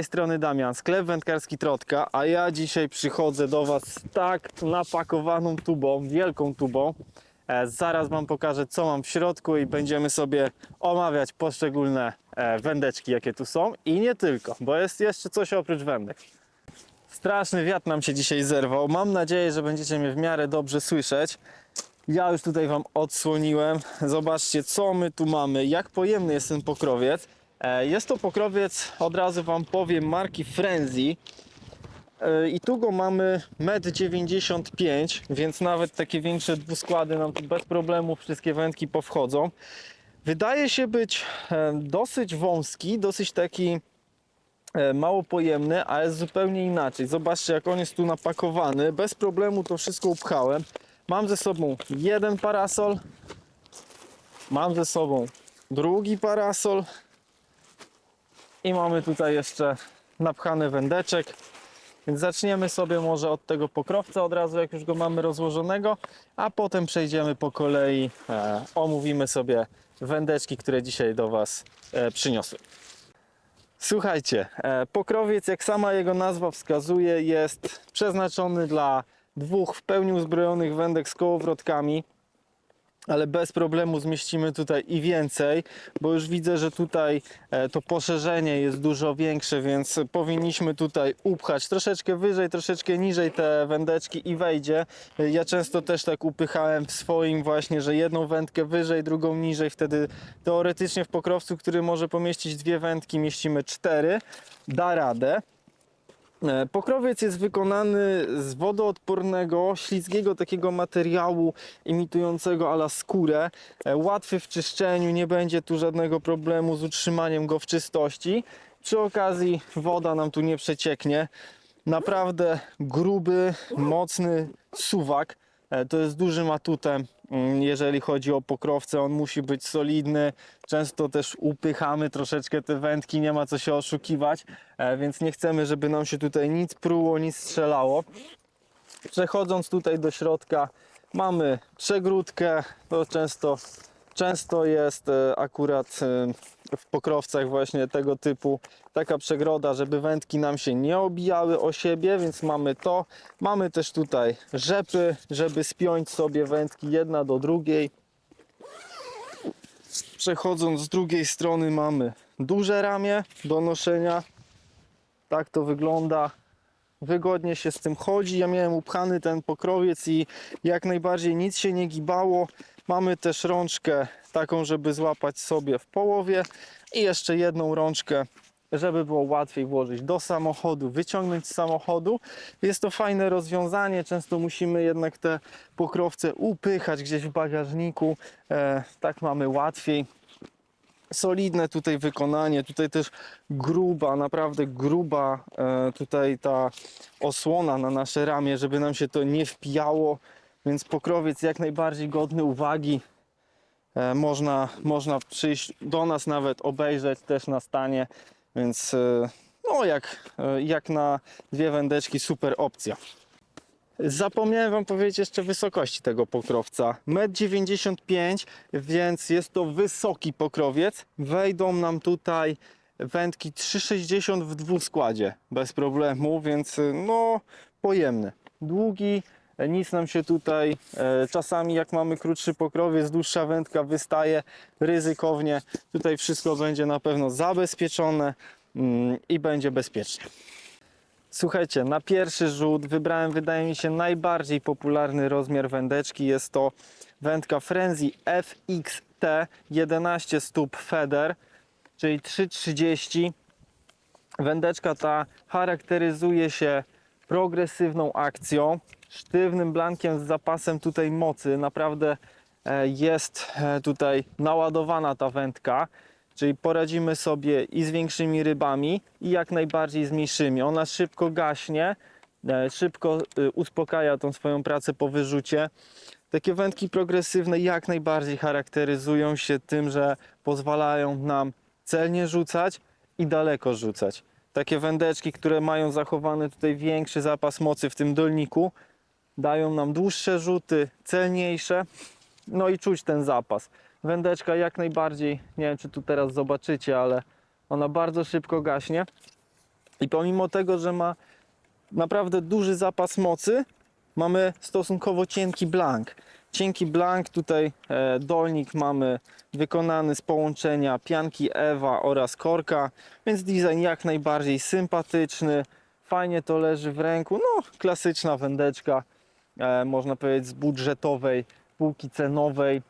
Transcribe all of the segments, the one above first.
tej strony Damian, sklep wędkarski Trotka, a ja dzisiaj przychodzę do Was z tak napakowaną tubą, wielką tubą. E, zaraz Wam pokażę, co mam w środku i będziemy sobie omawiać poszczególne e, wędeczki, jakie tu są. I nie tylko, bo jest jeszcze coś oprócz wędek. Straszny wiatr nam się dzisiaj zerwał. Mam nadzieję, że będziecie mnie w miarę dobrze słyszeć. Ja już tutaj Wam odsłoniłem. Zobaczcie, co my tu mamy. Jak pojemny jest ten pokrowiec. E, Jest to pokrowiec, od razu Wam powiem, marki Frenzy. E, I tu go mamy 1,95 m, więc nawet takie większe dwuskłady nam tu bez problemu wszystkie wędki powchodzą. Wydaje się być e, dosyć wąski, dosyć taki mało pojemny, ale jest zupełnie inaczej. Zobaczcie, jak on jest tu napakowany. Bez problemu to wszystko upchałem. Mam ze sobą jeden parasol, mam ze sobą drugi parasol i mamy tutaj jeszcze napchany wędeczek. Więc zaczniemy sobie może od tego pokrowca od razu, jak już go mamy rozłożonego, a potem przejdziemy po kolei, e, omówimy sobie wędeczki, które dzisiaj do Was e, przyniosłem. Słuchajcie, e, pokrowiec, jak sama jego nazwa wskazuje, jest przeznaczony dla dwóch w pełni uzbrojonych wędek z kołowrotkami, ale bez problemu zmieścimy tutaj i więcej, bo już widzę, że tutaj e, to poszerzenie jest dużo większe, więc powinniśmy tutaj upchać troszeczkę wyżej, troszeczkę niżej te wędeczki i wejdzie. Ja często też tak upychałem w swoim właśnie, że jedną wędkę wyżej, drugą niżej, wtedy teoretycznie w pokrowcu, który może pomieścić dwie wędki, mieścimy cztery, da radę. E, Pokrowiec jest wykonany z wodoodpornego, ślizgiego takiego materiału imitującego ala skórę. E, Łatwy w czyszczeniu, nie będzie tu żadnego problemu z utrzymaniem go w czystości. Przy okazji woda nam tu nie przecieknie. Naprawdę gruby, mocny suwak. E, To jest dużym atutem, jeżeli chodzi o pokrowce. On musi być solidny. Często też upychamy troszeczkę te wędki, nie ma co się oszukiwać, e, więc nie chcemy, żeby nam się tutaj nic pruło, nic strzelało. Przechodząc tutaj do środka, mamy przegródkę. To często, często jest e, akurat e, w pokrowcach właśnie tego typu taka przegroda, żeby wędki nam się nie obijały o siebie, więc mamy to. Mamy też tutaj rzepy, żeby spiąć sobie wędki jedna do drugiej. Przechodząc z drugiej strony mamy duże ramię do noszenia. Tak to wygląda wygodnie się z tym chodzi. Ja miałem upchany ten pokrowiec i jak najbardziej nic się nie gibało. Mamy też rączkę taką, żeby złapać sobie w połowie i jeszcze jedną rączkę, żeby było łatwiej włożyć do samochodu, wyciągnąć z samochodu. Jest to fajne rozwiązanie. Często musimy jednak te pokrowce upychać gdzieś w bagażniku. E, tak mamy łatwiej solidne tutaj wykonanie, tutaj też gruba, naprawdę gruba e, tutaj ta osłona na nasze ramię, żeby nam się to nie wpijało, więc pokrowiec jak najbardziej godny uwagi. E, można, można przyjść do nas nawet obejrzeć też na stanie, więc e, no jak, e, jak na dwie wędeczki super opcja. Zapomniałem Wam powiedzieć jeszcze wysokości tego pokrowca. 1,95 m, więc jest to wysoki pokrowiec. Wejdą nam tutaj wędki 3,60 w dwuskładzie bez problemu, więc no pojemny. Długi, nic nam się tutaj, e, czasami jak mamy krótszy pokrowiec, dłuższa wędka wystaje ryzykownie. Tutaj wszystko będzie na pewno zabezpieczone mm, i będzie bezpiecznie. Słuchajcie, na pierwszy rzut wybrałem, wydaje mi się, najbardziej popularny rozmiar wędeczki. Jest to wędka Frenzy FXT 11 stóp Feder, czyli 3,30. Wędeczka ta charakteryzuje się progresywną akcją, sztywnym blankiem z zapasem tutaj mocy. Naprawdę e, jest e, tutaj naładowana ta wędka. Czyli poradzimy sobie i z większymi rybami, i jak najbardziej z mniejszymi. Ona szybko gaśnie, e, szybko uspokaja tą swoją pracę po wyrzucie. Takie wędki progresywne jak najbardziej charakteryzują się tym, że pozwalają nam celnie rzucać i daleko rzucać. Takie wędeczki, które mają zachowany tutaj większy zapas mocy w tym dolniku, dają nam dłuższe rzuty, celniejsze, no i czuć ten zapas. Wędeczka jak najbardziej, nie wiem czy tu teraz zobaczycie, ale ona bardzo szybko gaśnie. I pomimo tego, że ma naprawdę duży zapas mocy, mamy stosunkowo cienki blank. Cienki blank, tutaj e, dolnik mamy wykonany z połączenia pianki Ewa oraz korka, więc design jak najbardziej sympatyczny. Fajnie to leży w ręku. No, klasyczna wędeczka, e, można powiedzieć z budżetowej półki cenowej.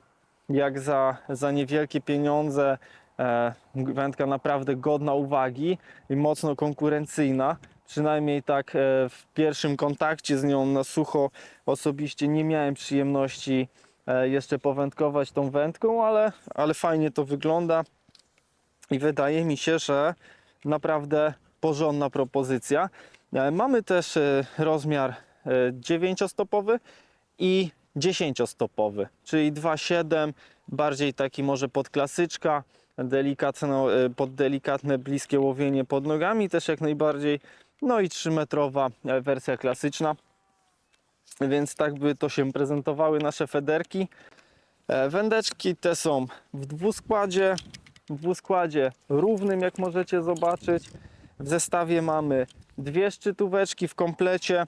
Jak za, za niewielkie pieniądze, e, wędka naprawdę godna uwagi i mocno konkurencyjna. Przynajmniej tak e, w pierwszym kontakcie z nią na sucho osobiście nie miałem przyjemności e, jeszcze powędkować tą wędką, ale, ale fajnie to wygląda i wydaje mi się, że naprawdę porządna propozycja. E, Mamy też rozmiar 9-stopowy i 10-stopowy, czyli 2,7, bardziej taki może pod klasyczka, delikatno, pod delikatne, bliskie łowienie pod nogami, też jak najbardziej, no i 3-metrowa e, wersja klasyczna. Więc tak by to się prezentowały nasze federki. E, Wędeczki te są w dwuskładzie, w dwuskładzie równym, jak możecie zobaczyć. W zestawie mamy dwie szczytóweczki w komplecie.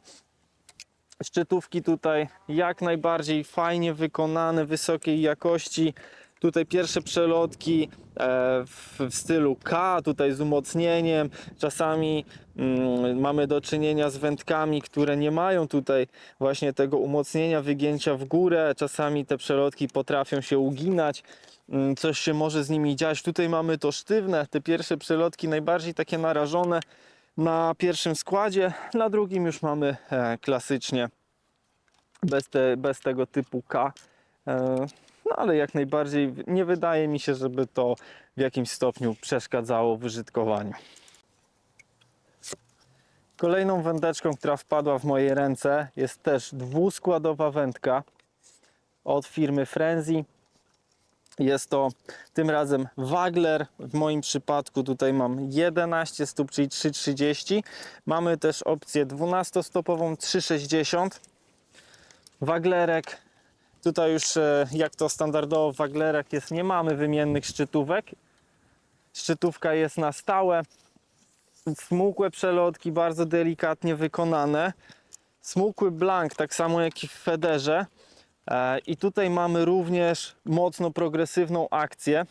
Szczytówki tutaj jak najbardziej fajnie wykonane, wysokiej jakości. Tutaj pierwsze przelotki e, w, stylu K, tutaj z umocnieniem. Czasami mm, mamy do czynienia z wędkami, które nie mają tutaj właśnie tego umocnienia, wygięcia w górę. Czasami te przelotki potrafią się uginać. Mm, Coś się może z nimi dziać. Tutaj mamy to sztywne, te pierwsze przelotki najbardziej takie narażone na pierwszym składzie, na drugim już mamy e, klasycznie bez, te, bez tego typu K. No ale jak najbardziej nie wydaje mi się, żeby to w jakimś stopniu przeszkadzało w użytkowaniu. Kolejną wędeczką, która wpadła w moje ręce jest też dwuskładowa wędka od firmy Frenzy. Jest to tym razem Wagler. W moim przypadku tutaj mam 11 stóp, czyli 3,30. Mamy też opcję 12-stopową 3,60. Waglerek. Tutaj już e, jak to standardowo w Waglerach jest, nie mamy wymiennych szczytówek. Szczytówka jest na stałe. Smukłe przelotki, bardzo delikatnie wykonane. Smukły blank, tak samo jak i w Federze. E, I tutaj mamy również mocno progresywną akcję.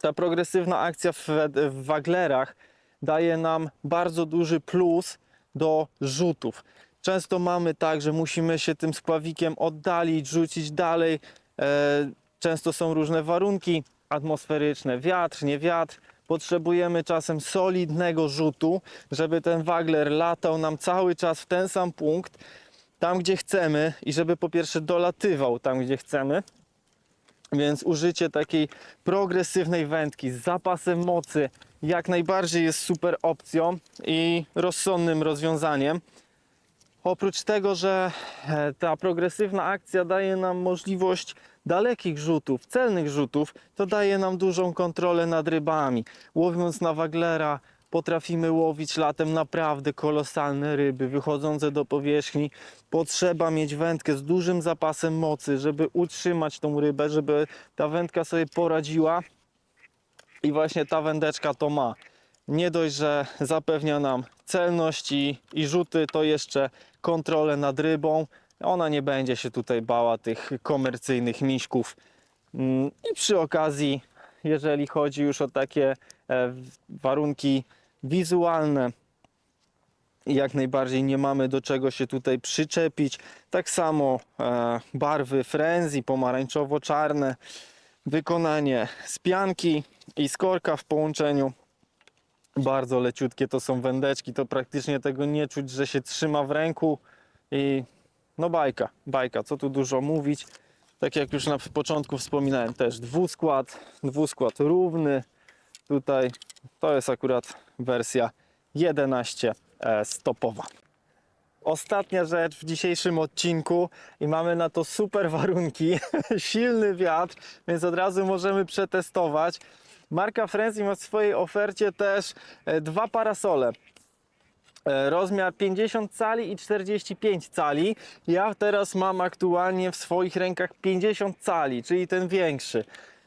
Ta progresywna akcja w, w Waglerach daje nam bardzo duży plus do rzutów. Często mamy tak, że musimy się tym spławikiem oddalić, rzucić dalej. E, Często są różne warunki atmosferyczne, wiatr, nie wiatr. Potrzebujemy czasem solidnego rzutu, żeby ten wagler latał nam cały czas w ten sam punkt, tam gdzie chcemy i żeby po pierwsze dolatywał tam gdzie chcemy. Więc użycie takiej progresywnej wędki z zapasem mocy jak najbardziej jest super opcją i rozsądnym rozwiązaniem. Oprócz tego, że e, ta progresywna akcja daje nam możliwość dalekich rzutów, celnych rzutów, to daje nam dużą kontrolę nad rybami. Łowiąc na waglera, potrafimy łowić latem naprawdę kolosalne ryby wychodzące do powierzchni. Potrzeba mieć wędkę z dużym zapasem mocy, żeby utrzymać tą rybę, żeby ta wędka sobie poradziła. I właśnie ta wędeczka to ma. Nie dość, że zapewnia nam celność i, i rzuty, to jeszcze kontrolę nad rybą. Ona nie będzie się tutaj bała tych komercyjnych miśków. Mm, I przy okazji, jeżeli chodzi już o takie e, warunki wizualne, jak najbardziej nie mamy do czego się tutaj przyczepić. Tak samo e, barwy frenzy, pomarańczowo-czarne, wykonanie z pianki i z korka w połączeniu. Bardzo leciutkie to są wędeczki, to praktycznie tego nie czuć, że się trzyma w ręku i no bajka, bajka, co tu dużo mówić. Tak jak już na początku wspominałem też dwuskład, dwuskład równy. Tutaj to jest akurat wersja 11 e, stopowa. Ostatnia rzecz w dzisiejszym odcinku i mamy na to super warunki, silny wiatr, więc od razu możemy przetestować. Marka Frenzy ma w swojej ofercie też e, dwa parasole. E, Rozmiar 50 cali i 45 cali. Ja teraz mam aktualnie w swoich rękach 50 cali, czyli ten większy.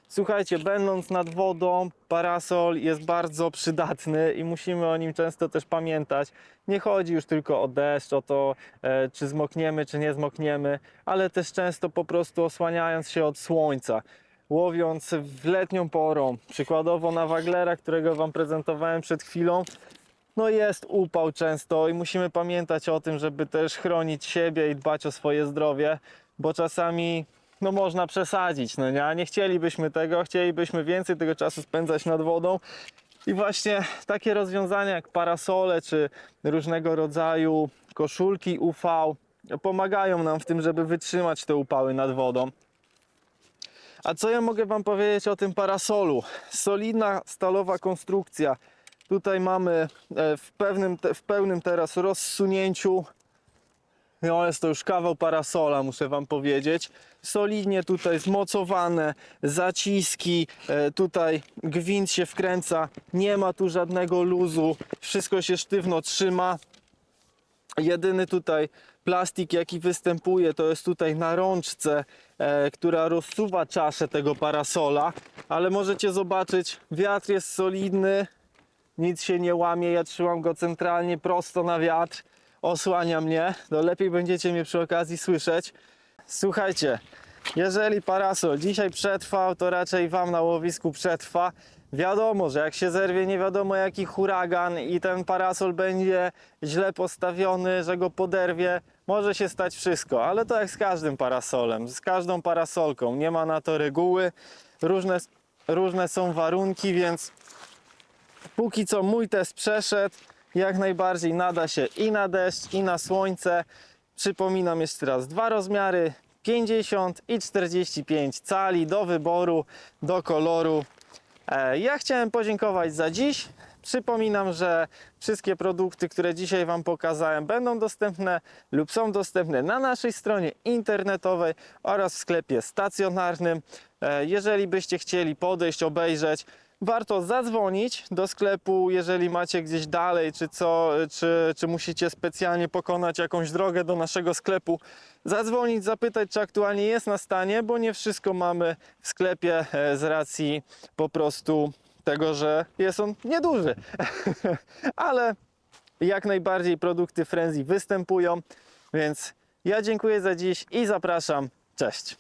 Słuchajcie, będąc nad wodą, parasol jest bardzo przydatny i musimy o nim często też pamiętać. Nie chodzi już tylko o deszcz, o to, e, czy zmokniemy, czy nie zmokniemy, ale też często po prostu osłaniając się od słońca. Łowiąc w letnią porą, przykładowo na waglera, którego Wam prezentowałem przed chwilą, no jest upał często i musimy pamiętać o tym, żeby też chronić siebie i dbać o swoje zdrowie, bo czasami no można przesadzić, no nie? Nie chcielibyśmy tego, chcielibyśmy więcej tego czasu spędzać nad wodą. I właśnie takie rozwiązania jak parasole czy różnego rodzaju koszulki UV pomagają nam w tym, żeby wytrzymać te upały nad wodą. A co ja mogę Wam powiedzieć o tym parasolu? Solidna stalowa konstrukcja. Tutaj mamy e, w pewnym, w pełnym teraz rozsunięciu. No jest to już kawał parasola, muszę Wam powiedzieć. Solidnie tutaj zmocowane, zaciski, e, tutaj gwint się wkręca, nie ma tu żadnego luzu, wszystko się sztywno trzyma. Jedyny tutaj plastik, jaki występuje, to jest tutaj na rączce, e, która rozsuwa czaszę tego parasola, ale możecie zobaczyć, wiatr jest solidny, nic się nie łamie, ja trzymam go centralnie prosto na wiatr, osłania mnie, to lepiej będziecie mnie przy okazji słyszeć. Słuchajcie, jeżeli parasol dzisiaj przetrwał, to raczej Wam na łowisku przetrwa. Wiadomo, że jak się zerwie nie wiadomo jaki huragan i ten parasol będzie źle postawiony, że go poderwie, może się stać wszystko, ale to jak z każdym parasolem, z każdą parasolką, nie ma na to reguły, różne, różne są warunki, więc póki co mój test przeszedł, jak najbardziej nada się i na deszcz, i na słońce. Przypominam jeszcze raz, dwa rozmiary 50 i 45 cali do wyboru, do koloru. E, Ja chciałem podziękować za dziś. Przypominam, że wszystkie produkty, które dzisiaj Wam pokazałem, będą dostępne lub są dostępne na naszej stronie internetowej oraz w sklepie stacjonarnym. E, Jeżeli byście chcieli podejść, obejrzeć, warto zadzwonić do sklepu, jeżeli macie gdzieś dalej, czy co, czy, czy musicie specjalnie pokonać jakąś drogę do naszego sklepu. Zadzwonić, zapytać, czy aktualnie jest na stanie, bo nie wszystko mamy w sklepie e, z racji po prostu tego, że jest on nieduży. Ale jak najbardziej produkty Frenzy występują, więc ja dziękuję za dziś i zapraszam. Cześć.